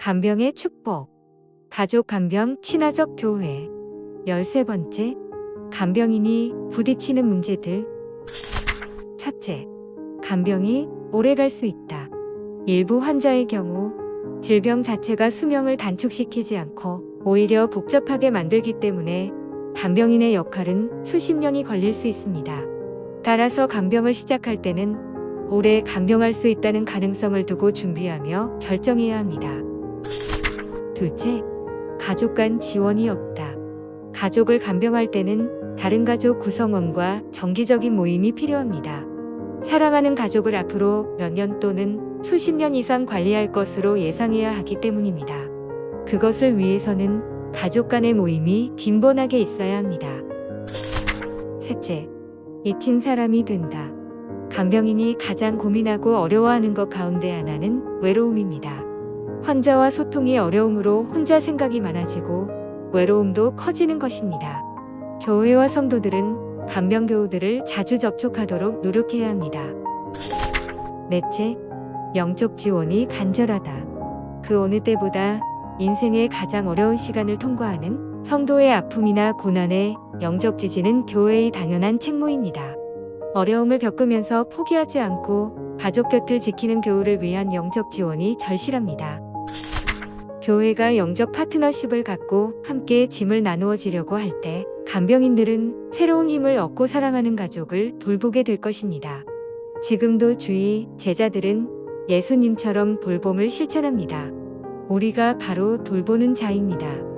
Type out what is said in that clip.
간병의 축복. 가족 간병 친화적 교회. 13번째. 간병인이 부딪히는 문제들. 첫째. 간병이 오래 갈 수 있다. 일부 환자의 경우 질병 자체가 수명을 단축시키지 않고 오히려 복잡하게 만들기 때문에 간병인의 역할은 수십 년이 걸릴 수 있습니다. 따라서 간병을 시작할 때는 오래 간병할 수 있다는 가능성을 두고 준비하며 결정해야 합니다. 둘째, 가족 간 지원이 없다. 가족을 간병할 때는 다른 가족 구성원과 정기적인 모임이 필요합니다. 사랑하는 가족을 앞으로 몇 년 또는 수십 년 이상 관리할 것으로 예상해야 하기 때문입니다. 그것을 위해서는 가족 간의 모임이 빈번하게 있어야 합니다. 셋째, 잊힌 사람이 된다. 간병인이 가장 고민하고 어려워하는 것 가운데 하나는 외로움입니다. 환자와 소통이 어려움으로 혼자 생각이 많아지고 외로움도 커지는 것입니다. 교회와 성도들은 간병교우들을 자주 접촉하도록 노력해야 합니다. 넷째, 영적 지원이 간절하다. 그 어느 때보다 인생의 가장 어려운 시간을 통과하는 성도의 아픔이나 고난에 영적 지지는 교회의 당연한 책무입니다. 어려움을 겪으면서 포기하지 않고 가족 곁을 지키는 교우를 위한 영적 지원이 절실합니다. 교회가 영적 파트너십을 갖고 함께 짐을 나누어 지려고 할 때 간병인들은 새로운 힘을 얻고 사랑하는 가족을 돌보게 될 것입니다. 지금도 주의 제자들은 예수님처럼 돌봄을 실천합니다. 우리가 바로 돌보는 자입니다.